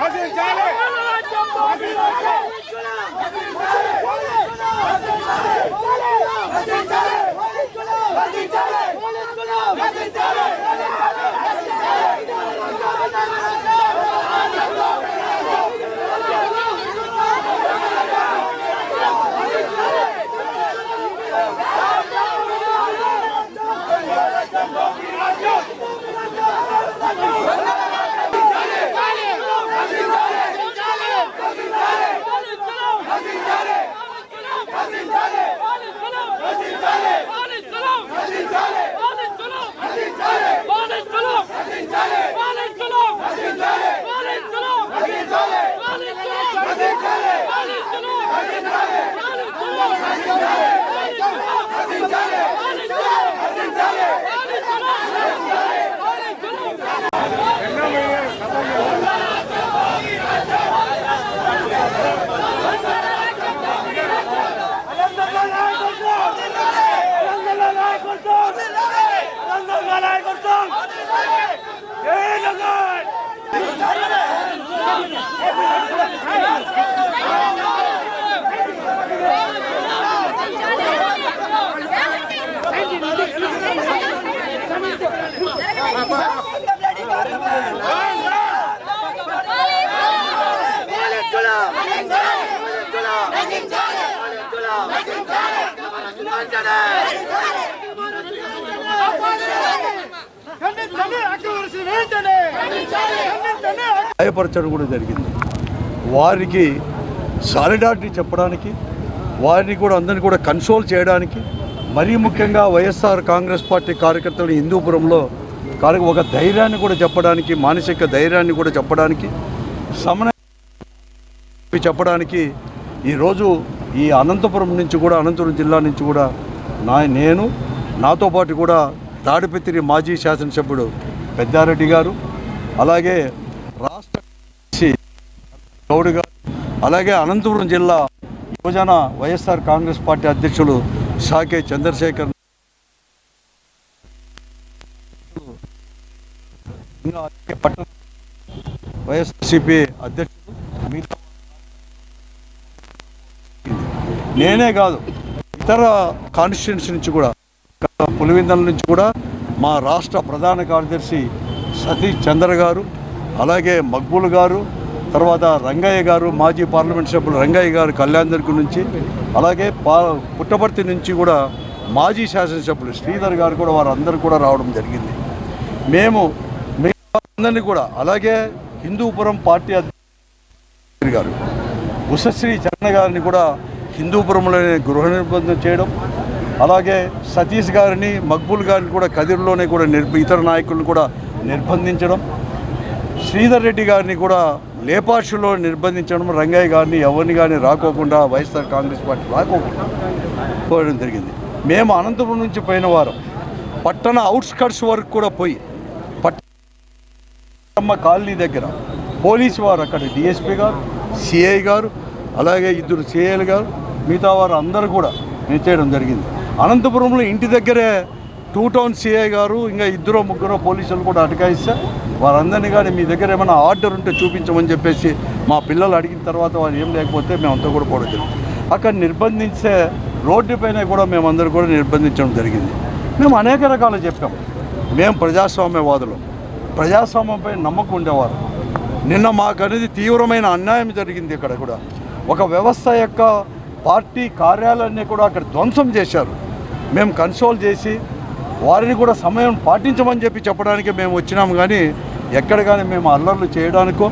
राज्य గాయపరచడం కూడా జరిగింది వారికి సాలిడారిటీ చెప్పడానికి వారిని కూడా అందరినీ కూడా కన్సోల్ చేయడానికి మరీ ముఖ్యంగా వైఎస్ఆర్ కాంగ్రెస్ పార్టీ కార్యకర్తలు హిందూపురంలో కానీ ఒక ధైర్యాన్ని కూడా చెప్పడానికి మానసిక ధైర్యాన్ని కూడా చెప్పడానికి సమన్వయం చెప్పడానికి ఈరోజు ఈ అనంతపురం నుంచి కూడా అనంతపురం జిల్లా నుంచి కూడా నా నేను నాతో పాటు కూడా తాడిపత్రి మాజీ శాసనసభ్యుడు పెద్దారెడ్డి గారు అలాగే రాష్ట్ర గౌడ్ గారు అలాగే అనంతపురం జిల్లా యువజన వైఎస్ఆర్ కాంగ్రెస్ పార్టీ అధ్యక్షులు సాకే చంద్రశేఖర్. పట్టణ వైఎస్ఆర్సీపీ అధ్యక్షుడు మిగతా నేనే కాదు ఇతర కాన్స్టిట్యున్సీ నుంచి కూడా పులివిందల నుంచి కూడా మా రాష్ట్ర ప్రధాన కార్యదర్శి సతీష్ చంద్ర గారు అలాగే మక్బూల్ గారు తర్వాత రంగయ్య గారు మాజీ పార్లమెంట్ సభ్యులు రంగయ్య గారు కళ్యాణదుర్గం నుంచి అలాగే పా పుట్టపర్తి నుంచి కూడా మాజీ శాసనసభ్యులు శ్రీధర్ గారు కూడా వారందరూ కూడా రావడం జరిగింది. మేము అందరినీ కూడా అలాగే హిందూపురం పార్టీ అధ్యక్షులు గారు ఉషశ్రీ చరణ గారిని కూడా హిందూపురంలోనే గృహ నిర్బంధం చేయడం అలాగే సతీష్ గారిని మక్బూల్ గారిని కూడా కదిర్లోనే కూడా నిర్బ ఇతర నాయకులను కూడా నిర్బంధించడం శ్రీధర్ రెడ్డి గారిని కూడా లేపాక్షులో నిర్బంధించడం రంగయ్య గారిని ఎవరిని కానీ రాకోకుండా వైఎస్ఆర్ కాంగ్రెస్ పార్టీ రాకోకుండా పోవడం జరిగింది. మేము అనంతపురం నుంచి పోయిన వారం పట్టణ అవుట్స్కట్స్ వరకు కూడా పోయి పట్టమ్మ కాలనీ దగ్గర పోలీసు వారు అక్కడ డిఎస్పీ గారు సిఐ గారు అలాగే ఇద్దరు సిఐలు గారు మిగతా వారు అందరూ కూడా నేను చేయడం జరిగింది. అనంతపురంలో ఇంటి దగ్గరే టూ టౌన్ సిఐ గారు ఇంకా ఇద్దరు ముగ్గురు పోలీసులు కూడా అటకాయిస్తే వారందరినీ కానీ మీ దగ్గర ఏమైనా ఆర్డర్ ఉంటే చూపించమని చెప్పేసి మా పిల్లలు అడిగిన తర్వాత వాళ్ళు ఏం లేకపోతే మేమంతా కూడా పోవడం జరిగింది. అక్కడ నిర్బంధించే రోడ్డు పైన కూడా మేమందరూ కూడా నిర్బంధించడం జరిగింది. మేము అనేక రకాలు చెప్పాం. మేము ప్రజాస్వామ్యవాదులు. ప్రజాస్వామ్యంపై నమ్మకం ఉండేవారు. నిన్న మాకు అనేది తీవ్రమైన అన్యాయం జరిగింది ఇక్కడ కూడా. ఒక వ్యవస్థ యొక్క పార్టీ కార్యాలయాన్ని కూడా అక్కడ ధ్వంసం చేశారు. మేము కన్సోల్ చేసి వారిని కూడా సమయం పాటించమని చెప్పి చెప్పడానికి మేము వచ్చినాము కానీ ఎక్కడ కానీ మేము అల్లర్లు చేయడానికో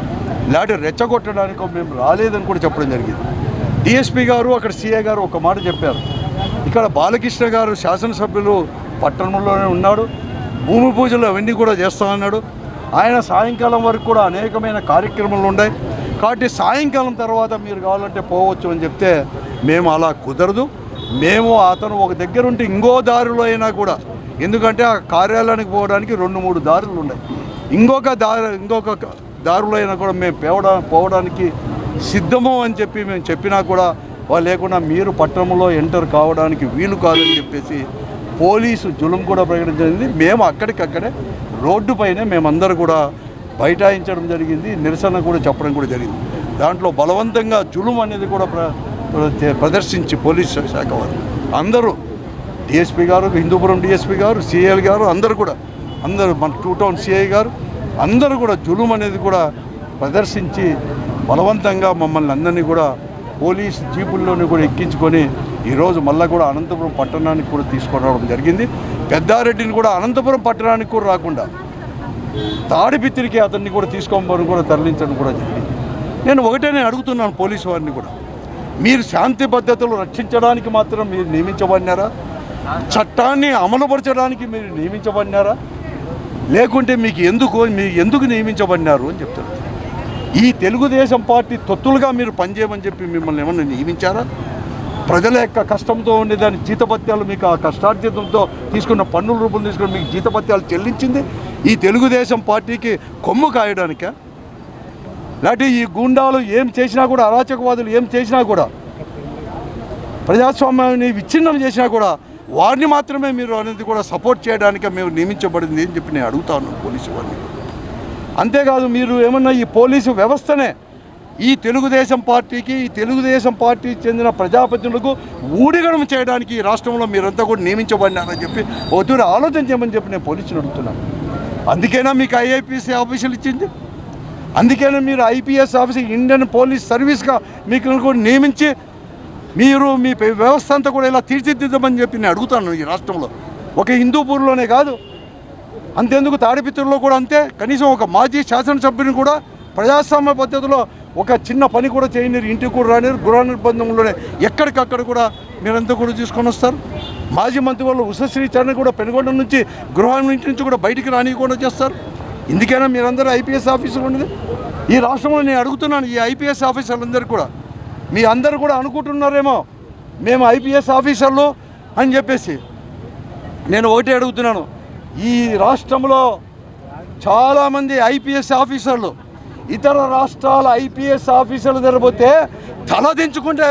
లేకపోతే రెచ్చగొట్టడానికో మేము రాలేదని కూడా చెప్పడం జరిగింది. డిఎస్పీ గారు అక్కడ సీఏ గారు ఒక మాట చెప్పారు. ఇక్కడ బాలకృష్ణ గారు శాసనసభ్యులు పట్టణంలోనే ఉన్నాడు. భూమి పూజలు అవన్నీ కూడా చేస్తామన్నాడు ఆయన సాయంకాలం వరకు కూడా అనేకమైన కార్యక్రమాలు ఉన్నాయి. కాబట్టి సాయంకాలం తర్వాత మీరు కావాలంటే పోవచ్చు అని చెప్తే మేము అలా కుదరదు. మేము అతను ఒక దగ్గర ఉంటే ఇంకో దారిలో అయినా కూడా. ఎందుకంటే ఆ కార్యాలయానికి పోవడానికి రెండు మూడు దారులు ఉన్నాయి. ఇంకొక దారి ఇంకొక దారులైనా కూడా మేము పేవడా పోవడానికి సిద్ధము అని చెప్పి మేము చెప్పినా కూడా వాళ్ళు లేకుండా మీరు పట్టణంలో ఎంటర్ కావడానికి వీలు కాదని చెప్పేసి పోలీసు జులుం కూడా ప్రకటించింది. మేము అక్కడికక్కడే రోడ్డుపైనే మేమందరూ కూడా బైఠాయించడం జరిగింది. నిరసన కూడా చెప్పడం కూడా జరిగింది. దాంట్లో బలవంతంగా జులుం అనేది కూడా ప్ర ప్ర- ప్రదర్శించి పోలీస్ శాఖ వారు అందరూ డిఎస్పీ గారు హిందూపురం డిఎస్పీ గారు సిఎల్ గారు అందరూ కూడా అందరూ మన టూ టౌన్ సిఐ గారు అందరూ కూడా జులుం అనేది కూడా ప్రదర్శించి బలవంతంగా మమ్మల్ని అందరినీ కూడా పోలీస్ జీపుల్లోని కూడా ఎక్కించుకొని ఈరోజు మళ్ళీ కూడా అనంతపురం పట్టణానికి కూడా తీసుకురావడం జరిగింది. పెద్దారెడ్డిని కూడా అనంతపురం పట్టణానికి కూడా రాకుండా తాడిపిత్తిరికి అతన్ని కూడా తీసుకోమని కూడా తరలించడం కూడా జరిగింది. నేను ఒకటే నేను అడుగుతున్నాను పోలీసు వారిని కూడా. మీరు శాంతి భద్రతలు రక్షించడానికి మాత్రం మీరు నియమించబడినారా? చట్టాన్ని అమలుపరచడానికి మీరు నియమించబడినారా? లేకుంటే మీకు ఎందుకు మీరు ఎందుకు నియమించబడినారు అని చెప్తారు. ఈ తెలుగుదేశం పార్టీ తొత్తులుగా మీరు పనిచేయమని చెప్పి మిమ్మల్ని ఏమన్నా నియమించారా? ప్రజల యొక్క కష్టంతో ఉండే దాని జీతపత్యాలు మీకు ఆ కష్టార్జితంతో తీసుకున్న పన్నుల రూపంలో తీసుకుని మీకు జీతపత్యాలు చెల్లించింది? ఈ తెలుగుదేశం పార్టీకి కొమ్ము కాయడానికా? లేకపోతే ఈ గూండాలు ఏం చేసినా కూడా అరాచకవాదులు ఏం చేసినా కూడా ప్రజాస్వామ్యాన్ని విచ్ఛిన్నం చేసినా కూడా వారిని మాత్రమే మీరు అనేది కూడా సపోర్ట్ చేయడానికి మేము నియమించబడింది అని చెప్పి నేను అడుగుతా ఉన్నాను పోలీసు వారిని. అంతేకాదు మీరు ఏమన్నా ఈ పోలీసు వ్యవస్థనే ఈ తెలుగుదేశం పార్టీకి ఈ తెలుగుదేశం పార్టీ చెందిన ప్రజాప్రతినిధులకు ఊడిగడం చేయడానికి ఈ రాష్ట్రంలో మీరంతా కూడా నియమించబడినారని చెప్పి ఒత్తిడి ఆలోచన చేయమని చెప్పి నేను పోలీసులు అడుగుతున్నాను. అందుకేనా మీకు ఐఐపీసీ ఆఫీసులు ఇచ్చింది? అందుకనే మీరు ఐపీఎస్ ఆఫీసర్ ఇండియన్ పోలీస్ సర్వీస్గా మీకు కూడా నియమించి మీరు మీ పే- వ్యవస్థ అంతా కూడా ఇలా తీర్చిదిద్దమని చెప్పి నేను అడుగుతాను ఈ రాష్ట్రంలో. ఒక హిందూపూర్లోనే కాదు అంతేందుకు తాడిపిత్రుల్లో కూడా అంతే. కనీసం ఒక మాజీ శాసనసభ్యుని కూడా ప్రజాస్వామ్య పద్ధతిలో ఒక చిన్న పని కూడా చేయనిరు ఇంటికి కూడా రానిరు గృహ నిర్బంధంలోనే ఎక్కడికక్కడ కూడా మీరంతా కూడా తీసుకొని వస్తారు. మాజీ మంత్రి వాళ్ళు ఉషశ్రీచరణ కూడా పెనుగొండ నుంచి గృహం ఇంటి నుంచి కూడా బయటికి రానియకుండా చేస్తారు. ఇందుకైనా మీరందరూ ఐపీఎస్ ఆఫీసర్ ఉండేది ఈ రాష్ట్రంలో నేను అడుగుతున్నాను ఈ ఐపీఎస్ ఆఫీసర్లందరూ కూడా. మీ అందరూ కూడా అనుకుంటున్నారేమో. మేము ఐపీఎస్ ఆఫీసర్లు అని చెప్పేసి నేను ఒకటే అడుగుతున్నాను. ఈ రాష్ట్రంలో చాలామంది ఐపీఎస్ ఆఫీసర్లు ఇతర రాష్ట్రాల ఐపీఎస్ ఆఫీసర్లు తెరపోతే తలదించుకుంటే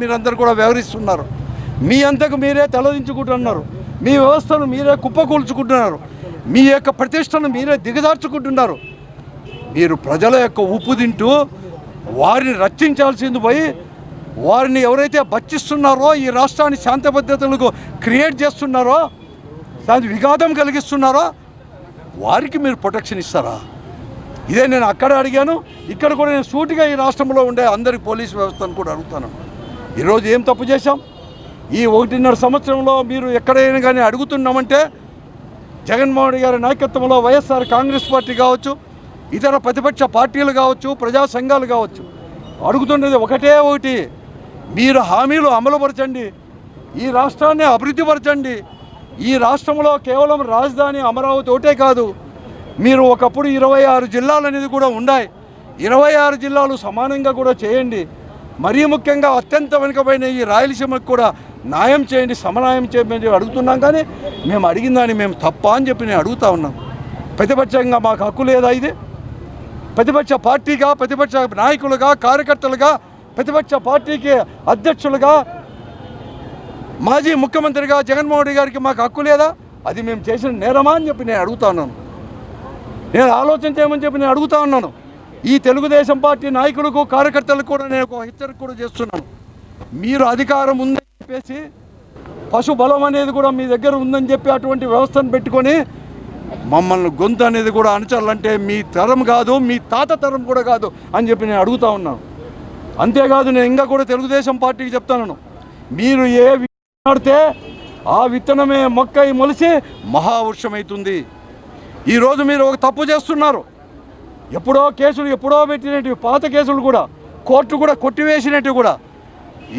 మీరందరూ కూడా వ్యవహరిస్తున్నారు. మీ అంతకు మీరే తలదించుకుంటున్నారు మీ వ్యవస్థను మీరే కుప్పకూల్చుకుంటున్నారు. మీ యొక్క ప్రతిష్టను మీరే దిగదార్చుకుంటున్నారు మీరు ప్రజల యొక్క ఉప్పు తింటూ వారిని రక్షించాల్సింది పోయి వారిని ఎవరైతే భక్షిస్తున్నారో ఈ రాష్ట్రాన్ని శాంతి భద్రతలకు క్రియేట్ చేస్తున్నారో దానికి విఘాతం కలిగిస్తున్నారో వారికి మీరు ప్రొటెక్షన్ ఇస్తారా? ఇదే నేను అక్కడ అడిగాను. ఇక్కడ కూడా నేను సూటిగా ఈ రాష్ట్రంలో ఉండే అందరి పోలీస్ వ్యవస్థను కూడా అడుగుతాను. ఈరోజు ఏం తప్పు చేశాం? ఈ ఒకటిన్నర సంవత్సరంలో మీరు ఎక్కడైనా కానీ అడుగుతున్నామంటే జగన్మోహన్ గారి నాయకత్వంలో వైఎస్ఆర్ కాంగ్రెస్ పార్టీ కావచ్చు ఇతర ప్రతిపక్ష పార్టీలు కావచ్చు ప్రజా సంఘాలు కావచ్చు అడుగుతున్నది ఒకటే ఒకటి. మీరు హామీలు అమలుపరచండి. ఈ రాష్ట్రాన్ని అభివృద్ధిపరచండి ఈ రాష్ట్రంలో కేవలం రాజధాని అమరావతి ఒకటే కాదు. మీరు ఒకప్పుడు ఇరవై ఆరు జిల్లాలు అనేది కూడా ఉన్నాయి. ఇరవై ఆరు జిల్లాలు సమానంగా కూడా చేయండి. మరీ ముఖ్యంగా అత్యంత వెనుకబడిన ఈ రాయలసీమకు కూడా న్యాయం చేయండి సమన్యాయం చేయమని అడుగుతున్నాం కానీ మేము అడిగిన దాన్ని మేము తప్ప అని చెప్పి నేను అడుగుతా ఉన్నాం. ప్రతిపక్షంగా మాకు హక్కు లేదా ఇది? ప్రతిపక్ష పార్టీగా ప్రతిపక్ష నాయకులుగా కార్యకర్తలుగా ప్రతిపక్ష పార్టీకి అధ్యక్షులుగా మాజీ ముఖ్యమంత్రిగా జగన్మోహన్ రెడ్డి గారికి మాకు హక్కు లేదా? అది మేము చేసిన నేరమా అని చెప్పి నేను అడుగుతా ఉన్నాను. నేను ఆలోచన చేయమని చెప్పి నేను అడుగుతా ఉన్నాను. ఈ తెలుగుదేశం పార్టీ నాయకులకు కార్యకర్తలకు కూడా నేను ఒక హెచ్చరిక కూడా చేస్తున్నాను. మీరు అధికారం ఉందని చెప్పేసి పశు బలం అనేది కూడా మీ దగ్గర ఉందని చెప్పి అటువంటి వ్యవస్థను పెట్టుకొని మమ్మల్ని గొంతు అనేది కూడా అణచాలంటే మీ తరం కాదు మీ తాత తరం కూడా కాదు అని చెప్పి నేను అడుగుతా ఉన్నాను. అంతేకాదు నేను ఇంకా కూడా తెలుగుదేశం పార్టీకి చెప్తాను. మీరు ఏ విత్తనాడితే ఆ విత్తనమే మొక్క మొలిసి మహావృక్షమవుతుంది ఈరోజు మీరు ఒక తప్పు చేస్తున్నారు. ఎప్పుడో కేసులు ఎప్పుడో పెట్టినట్టు పాత కేసులు కూడా కోర్టు కూడా కొట్టివేసినట్టు కూడా.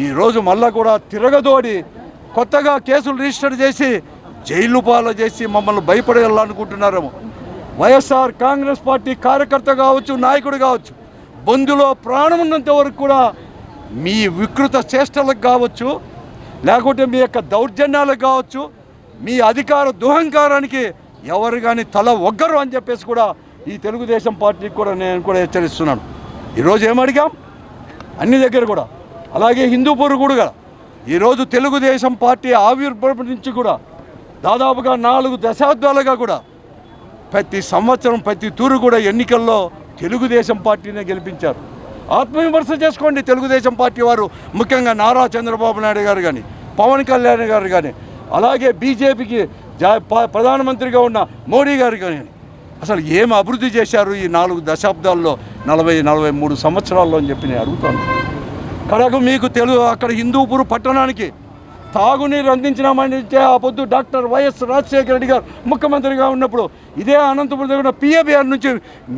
ఈరోజు మళ్ళా కూడా తిరగదోడి కొత్తగా కేసులు రిజిస్టర్ చేసి జైలు పాలు చేసి మమ్మల్ని భయపడేయాలనుకుంటున్నారేమో. వైఎస్ఆర్ కాంగ్రెస్ పార్టీ కార్యకర్త కావచ్చు నాయకుడు కావచ్చు బంధులో ప్రాణం ఉన్నంత వరకు కూడా మీ వికృత చేష్టలకు కావచ్చు లేకుంటే మీ యొక్క దౌర్జన్యాలకు కావచ్చు మీ అధికార దుహంకారానికి ఎవరు కానీ తల ఒగ్గరు అని చెప్పేసి కూడా ఈ తెలుగుదేశం పార్టీకి కూడా నేను కూడా హెచ్చరిస్తున్నాను. ఈరోజు ఏమడిగాం అన్ని దగ్గర కూడా. అలాగే హిందూపూర్ కూడా ఈరోజు తెలుగుదేశం పార్టీ ఆవిర్భావం నుంచి కూడా దాదాపుగా నాలుగు దశాబ్దాలుగా కూడా ప్రతి సంవత్సరం ప్రతి తూరు కూడా ఎన్నికల్లో తెలుగుదేశం పార్టీనే గెలిపించారు. ఆత్మవిమర్శ చేసుకోండి తెలుగుదేశం పార్టీ వారు. ముఖ్యంగా నారా చంద్రబాబు నాయుడు గారు కానీ పవన్ కళ్యాణ్ గారు కానీ అలాగే బీజేపీకి ప్రధానమంత్రిగా ఉన్న మోడీ గారు కానీ అసలు ఏం అభివృద్ధి చేశారు ఈ నాలుగు దశాబ్దాల్లో నలభై నలభై మూడు సంవత్సరాల్లో అని చెప్పి నేను అడుగుతాను. కడకు మీకు తెలుగు అక్కడ హిందూపూర్ పట్టణానికి తాగునీరు అందించినామని ఆ పొద్దు డాక్టర్ వైఎస్ రాజశేఖర రెడ్డి గారు ముఖ్యమంత్రిగా ఉన్నప్పుడు ఇదే అనంతపురం దగ్గర పిఏబిఆర్ నుంచి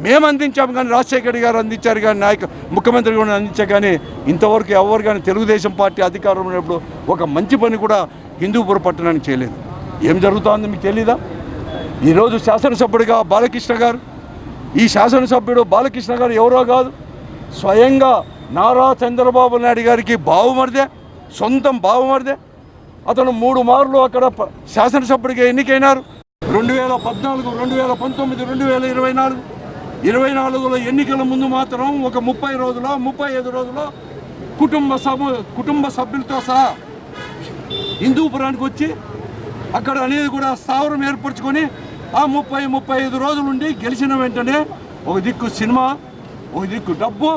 మేము అందించాము కానీ రాజశేఖర రెడ్డి గారు అందించారు కానీ నాయక ముఖ్యమంత్రి కూడా అందించారు కానీ ఇంతవరకు ఎవరు కానీ తెలుగుదేశం పార్టీ అధికారంలో ఉన్నప్పుడు ఒక మంచి పని కూడా హిందూపుర పట్టణానికి చేయలేదు. ఏం జరుగుతుందో మీకు తెలీదా? ఈరోజు శాసనసభ్యుడిగా బాలకృష్ణ గారు ఈ శాసనసభ్యుడు బాలకృష్ణ గారు ఎవరో కాదు స్వయంగా నారా చంద్రబాబు నాయుడు గారికి బావుమరిదే సొంతం బావుమరిదే అతను మూడు మార్లు అక్కడ శాసనసభ్యుడిగా ఎన్నికైనారు. రెండు వేల పద్నాలుగు రెండు వేల పంతొమ్మిది రెండు వేల ఇరవై నాలుగు. ఇరవై నాలుగులో ఎన్నికల ముందు మాత్రం ఒక ముప్పై రోజుల ముప్పై ఐదు రోజులో కుటుంబ సభ కుటుంబ సభ్యులతో సహా హిందూపురానికి వచ్చి అక్కడ అనేది కూడా స్థావరం ఏర్పరచుకొని ఆ ముప్పై ముప్పై ఐదు రోజులు ఉండి గెలిచిన వెంటనే ఒక దిక్కు సినిమా ఒక దిక్కు డబ్బు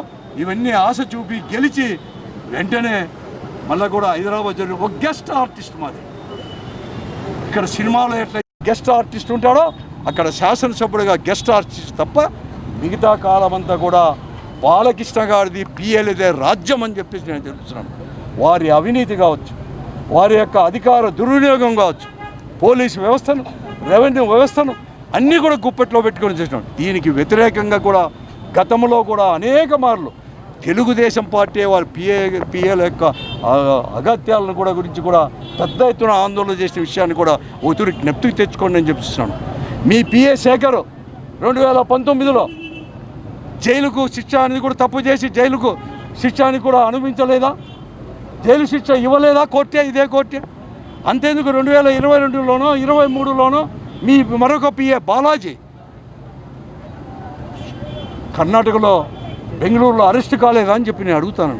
ఇవన్నీ ఆశ చూపి గెలిచి వెంటనే మళ్ళీ కూడా హైదరాబాద్ జరిగిన ఒక గెస్ట్ ఆర్టిస్ట్ మాది. ఇక్కడ సినిమాలో ఎట్లా గెస్ట్ ఆర్టిస్ట్ ఉంటాడో అక్కడ శాసనసభ్యుడిగా గెస్ట్ ఆర్టిస్ట్ తప్ప మిగతా కాలం అంతా కూడా బాలకృష్ణ గారిది పిఎల్ఏదే రాజ్యం అని చెప్పేసి నేను తెలుస్తున్నాను వారి అవినీతి కావచ్చు వారి యొక్క అధికార దుర్వినియోగం కావచ్చు పోలీసు వ్యవస్థను రెవెన్యూ వ్యవస్థను అన్నీ కూడా గుప్పెట్లో పెట్టుకొని చేసినాం దీనికి వ్యతిరేకంగా కూడా గతంలో కూడా అనేక మార్లు తెలుగుదేశం పార్టీ వారి పిఏ పిఏల యొక్క అగత్యాలను కూడా గురించి కూడా పెద్ద ఎత్తున ఆందోళన చేసిన విషయాన్ని కూడా ఒత్తిడి జ్ఞప్తికి తెచ్చుకోండి అని చెప్పిస్తున్నాను. మీ పిఏ శేఖర్ రెండు వేల పంతొమ్మిదిలో జైలుకు శిక్ష అనేది కూడా తప్పు చేసి జైలుకు శిక్ష అని కూడా అనుభవించలేదా? జైలు శిక్ష ఇవ్వలేదా కోర్టే ఇదే కోర్టే? అంతేందుకు రెండు వేల ఇరవై రెండులోనో ఇరవై మూడులోనో మీ మరొక పిఏ బాలాజీ కర్ణాటకలో బెంగళూరులో అరెస్ట్ కాలేదా అని చెప్పి నేను అడుగుతాను.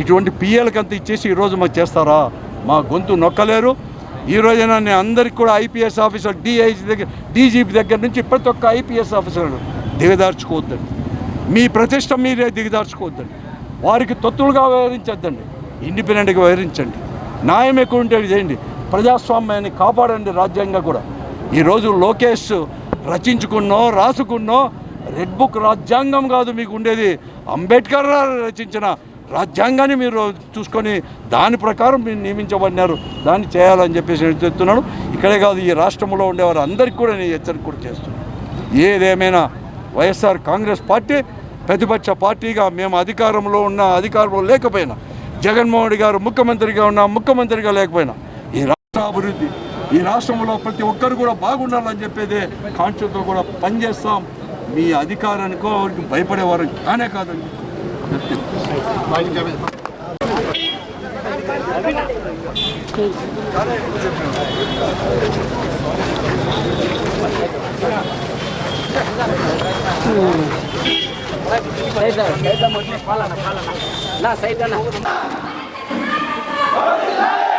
ఇటువంటి పిఏలకి అంత ఇచ్చేసి ఈరోజు మాకు చేస్తారా? మా గొంతు నొక్కలేరు. ఈ రోజైనా నేను అందరికి కూడా ఐపీఎస్ ఆఫీసర్ డిఐజీ దగ్గర డీజీపీ దగ్గర నుంచి ప్రతి ఒక్క ఐపీఎస్ ఆఫీసర్ దిగదార్చుకోవద్దండి. మీ ప్రతిష్ట మీరే దిగదార్చుకోవద్దండి. వారికి తొత్తులుగా వ్యవహరించొద్దండి. ఇండిపెండెంట్గా వ్యవహరించండి. న్యాయం ఎక్కువ ఉంటే చేయండి. ప్రజాస్వామ్యాన్ని కాపాడండి రాజ్యాంగం కూడా. ఈరోజు లోకేష్ రచించుకున్నో రాసుకున్నో రెడ్ బుక్ రాజ్యాంగం కాదు మీకు ఉండేది. అంబేద్కర్ గారు రచించిన రాజ్యాంగాన్ని మీరు చూసుకొని దాని ప్రకారం మీరు నియమించబడినారు. దాన్ని చేయాలని చెప్పేసి నేను చెప్తున్నాను. ఇక్కడే కాదు ఈ రాష్ట్రంలో ఉండేవారు అందరికీ కూడా నేను హెచ్చరిక కూడా చేస్తున్నాను. ఏదేమైనా వైఎస్ఆర్ కాంగ్రెస్ పార్టీ ప్రతిపక్ష పార్టీగా మేము అధికారంలో ఉన్న అధికారంలో లేకపోయినా జగన్మోహన్ రెడ్డి గారు ముఖ్యమంత్రిగా ఉన్న ముఖ్యమంత్రిగా లేకపోయినా ఈ రాష్ట్ర అభివృద్ధి ఈ రాష్ట్రంలో ప్రతి ఒక్కరు కూడా బాగుండాలని చెప్పేదే కాన్షియస్తో కూడా పనిచేస్తాం. మీ అధికారానికో భయపడేవారు కానే కాదండి నా సైడ్ అన్న ఎన్నికరాండి అందరూ ఎన్నికరాండి